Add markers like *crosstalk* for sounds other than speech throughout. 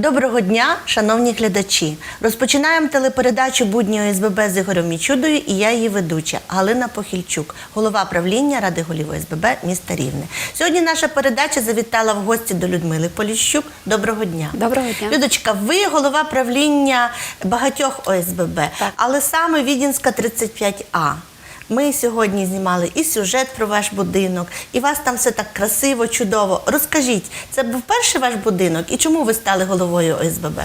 Доброго дня, шановні глядачі. Розпочинаємо телепередачу будні ОСББ з Ігорем Мічудою і я її ведуча Галина Похильчук, голова правління Ради голів ОСББ міста Рівне. Сьогодні наша передача завітала в гості до Людмили Поліщук. Доброго дня. Доброго дня. Людочка, ви голова правління багатьох ОСББ, Так. але саме Відінська 35А. Ми сьогодні знімали і сюжет про ваш будинок, і вас там все так красиво, чудово. Розкажіть, це був перший ваш будинок і чому ви стали головою ОСББ?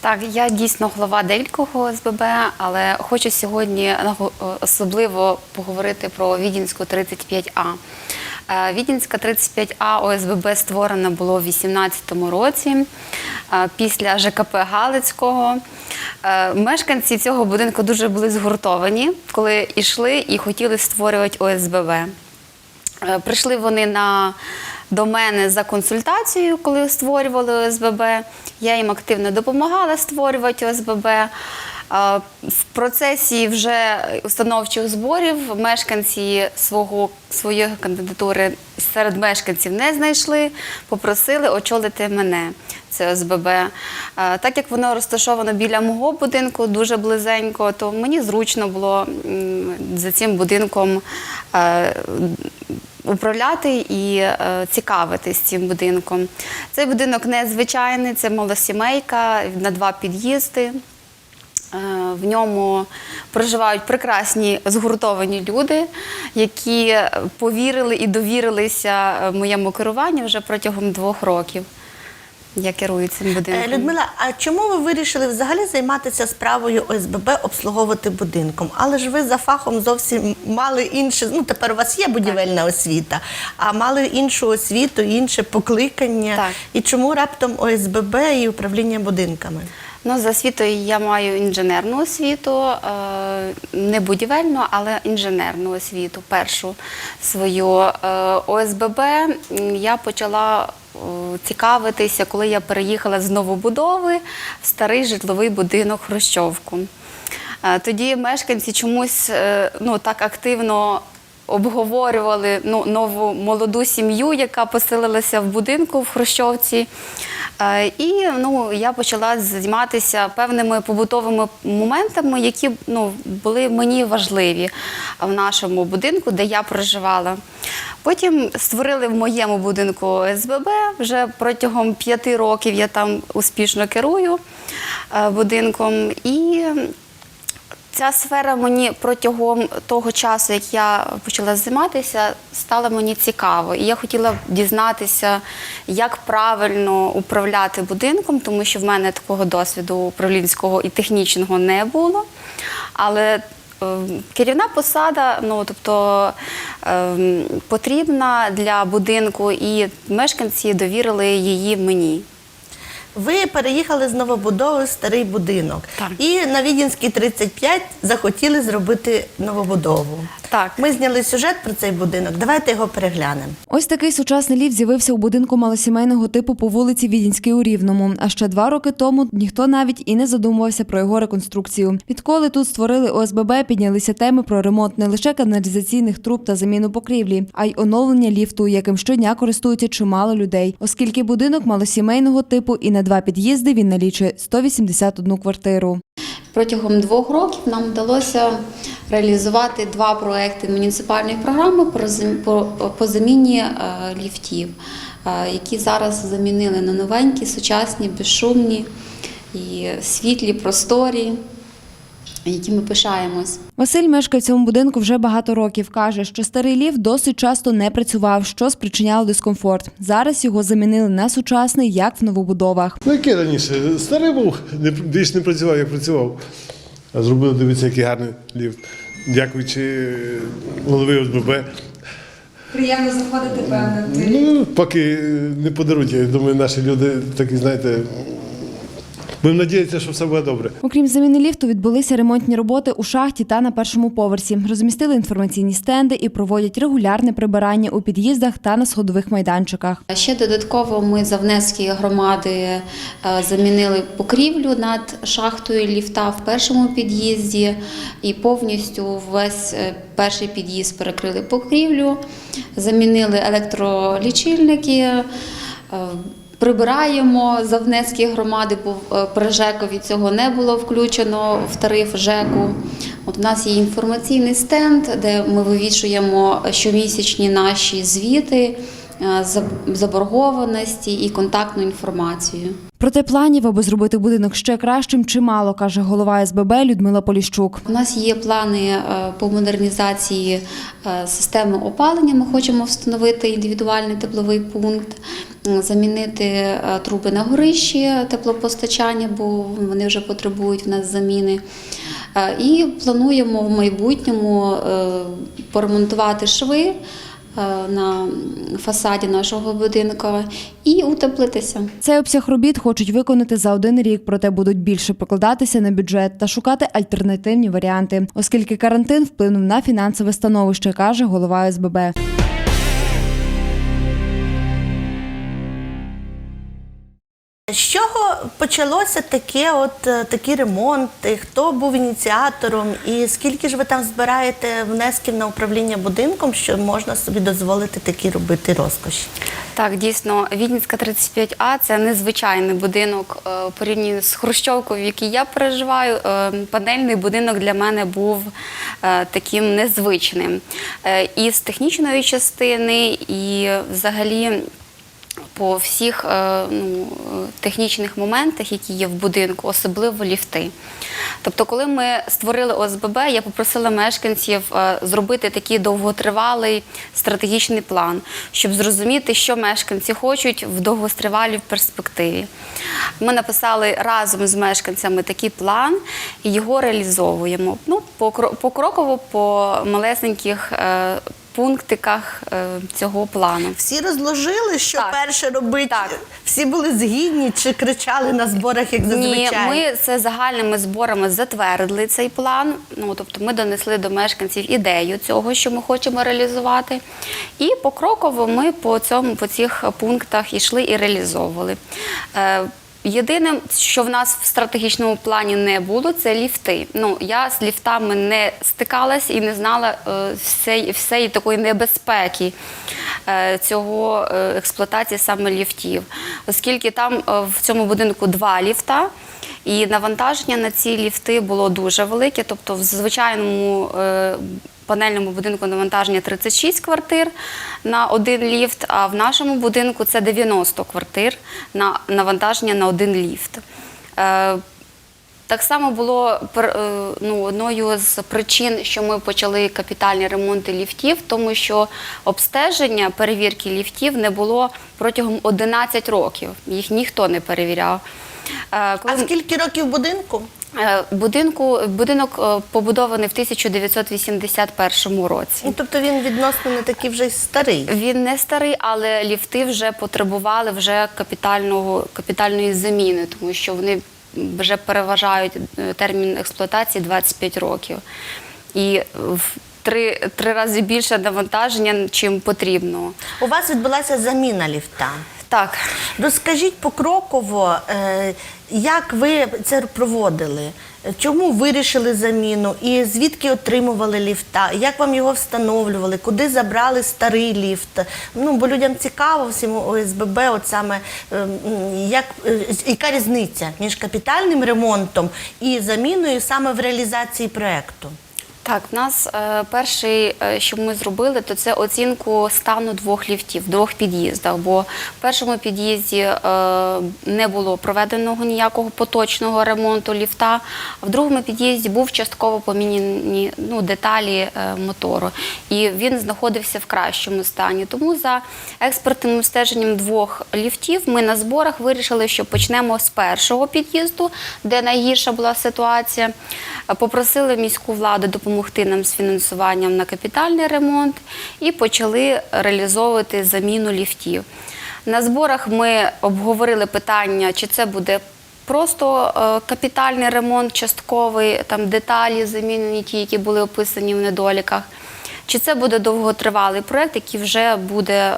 Так, я дійсно голова Делького СББ, але хочу сьогодні особливо поговорити про Відінську 35А. Е, Відінська 35А ОСББ створена було в 2018 році е, після ЖКП Галицького. Е, Мешканці цього будинку дуже були згуртовані, коли йшли і хотіли створювати ОСББ. Прийшли вони на до мене за консультацією, коли створювали ОСББ. Я їм активно допомагала створювати ОСББ. В процесі вже установчих зборів мешканці свого, своєї кандидатури серед мешканців не знайшли, попросили очолити мене. Це ОСББ. Так як воно розташовано біля мого будинку, дуже близенько, то мені зручно було за цим будинком е, управляти і е, цікавитись цим будинком. Цей будинок незвичайний, це малосімейка на два під'їзди. Е, В ньому проживають прекрасні згуртовані люди, які повірили і довірилися е, моєму керуванню вже протягом двох років. Я керую цим Е, будинком. Людмила, а чому ви вирішили взагалі займатися справою ОСББ обслуговувати будинком? Але ж ви за фахом зовсім мали інше. Ну тепер у вас є будівельна освіта, а мали іншу освіту, інше покликання. Так. І чому раптом ОСББ і управління будинками? Ну, за освітою я маю інженерну освіту, е, не будівельну, але інженерну освіту. Першу свою Е, ОСББ я почала е, цікавитися, коли я переїхала з новобудови в старий житловий будинок Хрущовку. Тоді мешканці чомусь ну, так активно обговорювали ну, нову молоду сім'ю, яка поселилася в будинку в Хрущовці. Е, І ну, я почала займатися певними побутовими моментами, які ну, були мені важливі в нашому будинку, де я проживала. Потім створили в моєму будинку СББ. Вже протягом п'яти років я там успішно керую е, будинком. І Ця сфера мені протягом того часу, як я почала займатися, стала мені цікаво. І я хотіла дізнатися, як правильно управляти будинком, тому що в мене такого досвіду управлінського і технічного не було. Але е, керівна посада, ну тобто е, потрібна для будинку, і мешканці довірили її мені. Ви переїхали з новобудови в старий будинок. Так. І на Відінській 35 захотіли зробити новобудову. Так. Ми зняли сюжет про цей будинок. Давайте його переглянемо. Ось такий сучасний ліфт з'явився у будинку малосімейного типу по вулиці Відінській у Рівному. А ще два роки тому ніхто навіть і не задумувався про його реконструкцію. Відколи тут створили ОСББ, піднялися теми про ремонт не лише каналізаційних труб та заміну покрівлі, а й оновлення ліфту, яким щодня користуються чимало людей, оскільки будинок малосімейного типу і на два під'їзди він налічує 181 квартиру. Протягом двох років нам вдалося реалізувати два проекти муніципальної програми по зам- по- по заміні е, ліфтів, е, які зараз замінили на новенькі, сучасні, безшумні і світлі, просторі, які ми пишаємось. Василь мешкає в цьому будинку вже багато років. Каже, що старий ліфт досить часто не працював, що спричиняло дискомфорт. Зараз його замінили на сучасний, як в новобудовах. Ну, який раніше? Старий був, не, більш не працював, як працював. А зробили, дивіться, який гарний ліфт. Дякуючи е, голови ОСББ. Приємно заходити, певно. Ну, поки не подарують, я думаю, наші люди такі, знаєте, будемо надіятися, що все буде добре. Окрім заміни ліфту, відбулися ремонтні роботи у шахті та на першому поверсі. Розмістили інформаційні стенди і проводять регулярне прибирання у під'їздах та на сходових майданчиках. Ще додатково ми за внески громади е, замінили покрівлю над шахтою ліфта в першому під'їзді і повністю весь е, перший під'їзд перекрили покрівлю, замінили електролічильники. Прибираємо за внески громади, бо е, при ЖЕКові цього не було включено в тариф ЖЕКу. От у нас є інформаційний стенд, де ми вивішуємо щомісячні наші звіти, е, заборгованості і контактну інформацію. Проте планів, аби зробити будинок ще кращим, чимало, каже голова СББ Людмила Поліщук. У нас є плани е, по модернізації е, системи опалення. Ми хочемо встановити індивідуальний тепловий пункт, замінити е, труби на горищі теплопостачання, бо вони вже потребують в нас заміни. І плануємо в майбутньому поремонтувати шви на фасаді нашого будинку і утеплитися. Цей обсяг робіт хочуть виконати за один рік, проте будуть більше покладатися на бюджет та шукати альтернативні варіанти, оскільки карантин вплинув на фінансове становище, каже голова СББ. З чого почалося таке, от е, такі ремонти? Хто був ініціатором, і скільки ж ви там збираєте внесків на управління будинком, що можна собі дозволити такі робити розкоші? Так, дійсно, Відінська 35А це незвичайний будинок е, порівняно з Хрущовкою, в якій я переживаю. Е, Панельний будинок для мене був таким незвичним. І з технічної частини, і взагалі. По всіх е, ну, технічних моментах, які є в будинку, особливо ліфти. Тобто, коли ми створили ОСББ, я попросила мешканців е, зробити такий довготривалий стратегічний план, щоб зрозуміти, що мешканці хочуть в довгостривалій перспективі. Ми написали разом з мешканцями такий план і його реалізовуємо. Ну, покроково по малесеньких е, пунктиках е, цього плану. Всі розложили, що Так. перше робити? Так. Всі були згідні чи кричали на зборах, як Ні, ми це загальними зборами затвердили цей план. Ну тобто, ми донесли до мешканців ідею цього, що ми хочемо реалізувати. І покроково ми по цьому по цих пунктах ішли і реалізовували. Е, Єдине, що в нас в стратегічному плані не було, це ліфти. Ну я з ліфтами не стикалась і не знала е, всієї такої небезпеки е, цього е, експлуатації саме ліфтів, оскільки там в цьому будинку два ліфта. І навантаження на ці ліфти було дуже велике. Тобто, в звичайному панельному будинку навантаження 36 квартир на один ліфт, а в нашому будинку це 90 квартир на навантаження на один ліфт. Е, так само було е, ну, одною з причин, що ми почали капітальні ремонти ліфтів, тому що обстеження перевірки ліфтів не було протягом 11 років. Їх ніхто не перевіряв. Е, коли А скільки років будинку? Е, Будинку, будинок е, побудований в 1981 році. Ну, тобто він відносно не такий вже й старий. Він не старий, але ліфти вже потребували вже капітального, капітальної заміни, тому що вони вже переважають е, термін експлуатації 25 років. І в три, три рази більше навантаження, чим потрібно. У вас відбулася заміна ліфта. Так, Розкажіть покроково, е, як ви це проводили? Чому вирішили заміну і звідки отримували ліфта? Як вам його встановлювали? Куди забрали старий ліфт? Ну бо людям цікаво всім ОСББ, от саме е, як е, яка різниця між капітальним ремонтом і заміною саме в реалізації проекту? Так, в нас е, перший, е, що ми зробили, то це оцінку стану двох ліфтів, двох під'їздах. Бо в першому під'їзді е, не було проведеного ніякого поточного ремонту ліфта, а в другому під'їзді був частково поміняні ну, деталі е, мотору. І він знаходився в кращому стані. Тому за експертним стеженням двох ліфтів ми на зборах вирішили, що почнемо з першого під'їзду, де найгірша була ситуація. Попросили міську владу допомогти нам з фінансуванням на капітальний ремонт і почали реалізовувати заміну ліфтів. На зборах ми обговорили питання, чи це буде просто е, капітальний ремонт, частковий, там деталі замінені, ті, які були описані в недоліках. Чи це буде довготривалий проєкт, який вже буде е,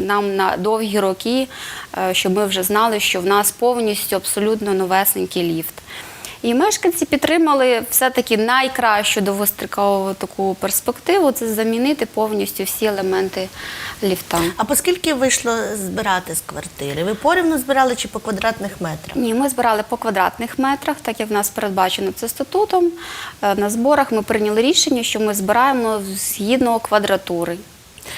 нам на довгі роки, е, щоб ми вже знали, що в нас повністю абсолютно новесенький ліфт. І мешканці підтримали все-таки найкращу довгострокову таку перспективу це замінити повністю всі елементи ліфта. А по скільки вийшло збирати з квартири? Ви порівну збирали чи по квадратних метрах? Ні, ми збирали по квадратних метрах, так як в нас передбачено це статутом. Е, На зборах ми прийняли рішення, що ми збираємо згідно квадратури.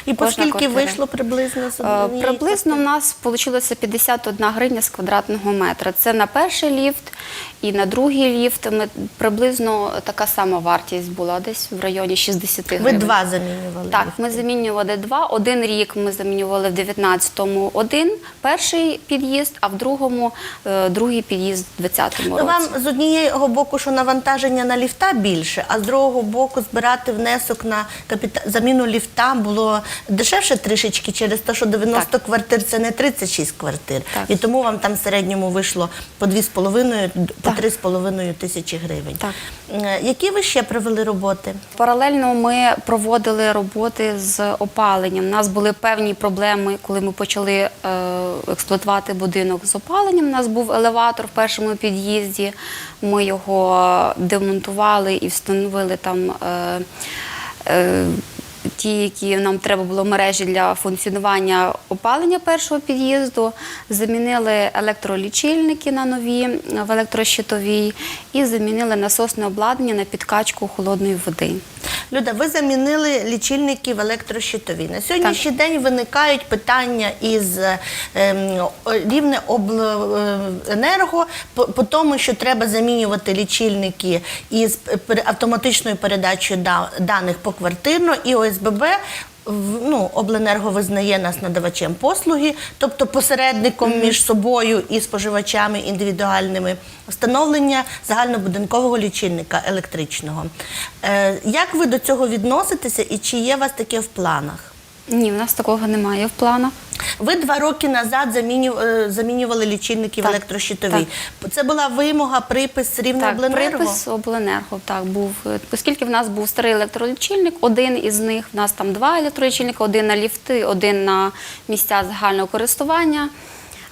І по скільки вийшло приблизно з Е, однієї Приблизно в нас вийшло 51 гривня з квадратного метра. Це на перший ліфт і на другий ліфт. Ми приблизно така сама вартість була, десь в районі 60 Ви два замінювали? Так, ми замінювали два. Один рік ми замінювали в 19-му один перший під'їзд, а в другому е, другий під'їзд в 20-му Ну, році. вам з однієї боку, що навантаження на ліфта більше, а з другого боку збирати внесок на капіта... заміну ліфта було дешевше трішечки через те, що 90 Так. квартир це не 36 квартир. Так. І тому вам там в середньому вийшло по 2,5, по Так. 3,5 тисячі гривень. Так. Е, Які ви ще провели роботи? Паралельно ми проводили роботи з опаленням. У нас були певні проблеми, коли ми почали е, експлуатувати будинок з опаленням. У нас був елеватор в першому під'їзді. Ми його демонтували і встановили там. Е, е, Ті, які нам треба було мережі для функціонування опалення першого під'їзду, замінили електролічильники на нові е, в електрощитовій і замінили насосне обладнання на підкачку холодної води. Люда, ви замінили лічильники в електрощитові. На сьогоднішній день виникають питання із ем, рівне обленерго по, по тому, що треба замінювати лічильники із автоматичною передачею да- даних поквартирно і ОСББ. Ну, обленерго визнає нас надавачем послуги, тобто посередником між собою і споживачами індивідуальними встановлення загальнобудинкового лічильника електричного. Е, як ви до цього відноситеся і чи є у вас таке в планах? Ні, в нас такого немає в планах. Ви два роки назад е, замінювали лічильники в Так, електрощитовій. Це була вимога, припис Рівнеобленерго? Так, припис обленерго так був. Е, Оскільки в нас був старий електролічильник, один із них, в нас там два електролічильника, один на ліфти, один на місця загального користування.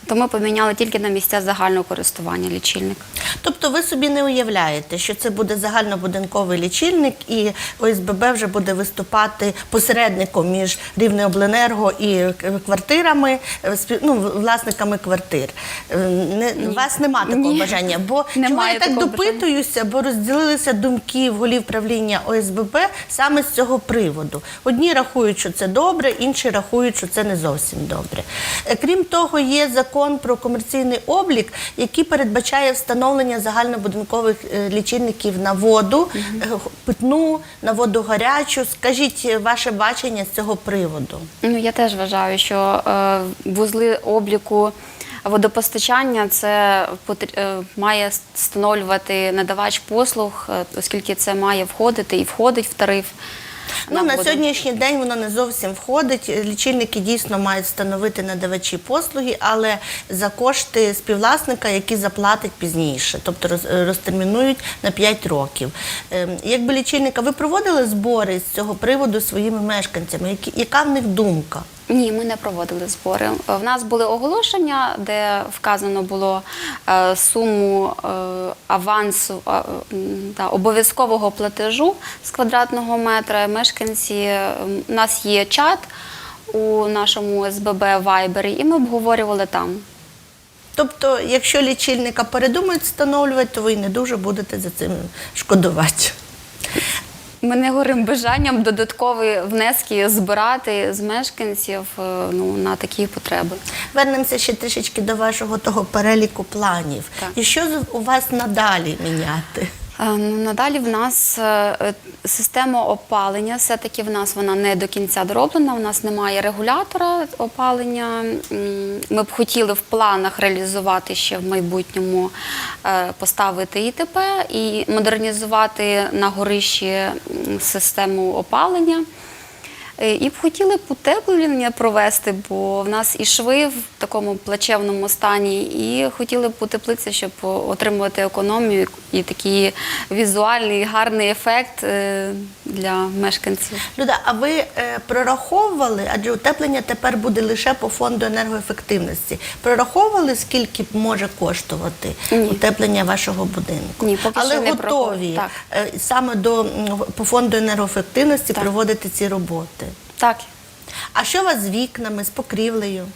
То ми поміняли тільки на місця загального користування лічильник. Тобто ви собі не уявляєте, що це буде загальнобудинковий лічильник, і ОСББ вже буде виступати посередником між Рівнеобленерго і квартирами, е, ну, власниками квартир. Е, Не, у вас нема такого Ні. бажання. Бо *laughs* чому я так допитуюся, бо розділилися думки в голів правління ОСББ саме з цього приводу. Одні рахують, що це добре, інші рахують, що це не зовсім добре. Е, Крім того, є закон про комерційний облік, який передбачає встановлення загальнобудинкових е, лічильників на воду, е, питну, на воду гарячу. Скажіть е, ваше бачення з цього приводу. Ну, я теж вважаю, що е, вузли обліку водопостачання це має встановлювати надавач послуг, оскільки це має входити і входить в тариф. Ну, на сьогоднішній день воно не зовсім входить. Лічильники дійсно мають встановити надавачі послуги, але за кошти співвласника, які заплатить пізніше, тобто розтермінують на 5 років. Ем, Якби лічильника, ви проводили збори з цього приводу своїми мешканцями? Яка в них думка? Ні, ми не проводили збори. В нас були оголошення, де вказано було е, суму е, авансу та, обов'язкового платежу з квадратного метра. Мешканці е, у нас є чат у нашому СББ Вайбері, і ми обговорювали там. Тобто, якщо лічильника передумають встановлювати, то ви не дуже будете за цим шкодувати. Ми не горим бажанням додаткові внески збирати з мешканців е, ну, на такі потреби. Вернемося ще трішечки до вашого того переліку планів. Так. І що у вас надалі міняти? Е, Ну, надалі в нас е, е, система опалення, все-таки в нас вона не до кінця дороблена, у нас немає регулятора опалення. Ми б хотіли в планах реалізувати ще в майбутньому, е, поставити ІТП і модернізувати на горищі систему опалення. Е, І б хотіли утеплення провести, бо в нас і шви в такому плачевному стані, і хотіли б утеплитися, щоб отримувати економію і такий візуальний гарний ефект. Для мешканців. Люда, а ви е, прораховували, адже утеплення тепер буде лише по фонду енергоефективності. Прораховували, скільки може коштувати Ні. утеплення вашого будинку? Ні, поки Але що не готові так. е, саме до по фонду енергоефективності Так. проводити ці роботи. Так, А що у вас з вікнами, з покрівлею?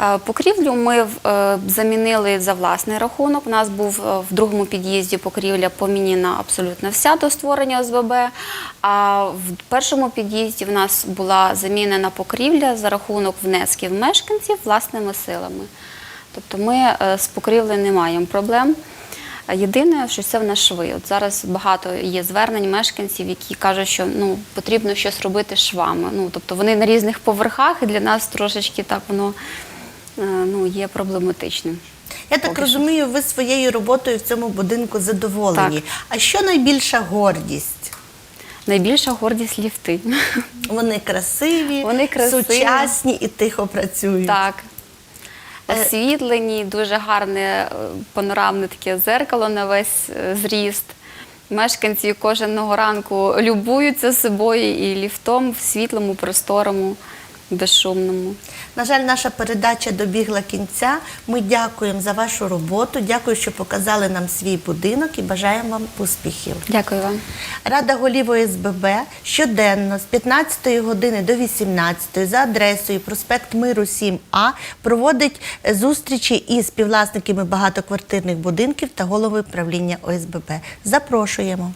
Е, Покрівлю ми е, замінили за власний рахунок. У нас був е, в другому під'їзді покрівля поміняна абсолютно вся до створення ОСББ. А в першому під'їзді в нас була замінена покрівля за рахунок внесків мешканців власними силами. Тобто ми з покрівлею не маємо проблем. Єдине, що це в нас шви. От зараз багато є звернень мешканців, які кажуть, що ну потрібно щось робити швами. Ну тобто вони на різних поверхах, і для нас трошечки так воно ну, є проблематичним. Я так Поки розумію, ви своєю роботою в цьому будинку задоволені. Так. А що найбільша гордість? Найбільша гордість ліфти. *laughs* Вони красиві, Вони красиві. сучасні і тихо працюють. Так. Е, Освітлені, дуже гарне е, панорамне таке зеркало на весь е, зріст. Мешканці кожного ранку любуються собою і ліфтом в світлому, просторому, безшумному. На жаль, наша передача добігла кінця. Ми дякуємо за вашу роботу. Дякую, що показали нам свій будинок і бажаємо вам успіхів. Дякую вам. Рада голів ОСББ щоденно з 15 години до 18 за адресою проспект Миру 7А проводить е, зустрічі із співвласниками багатоквартирних будинків та голови правління ОСББ. Запрошуємо.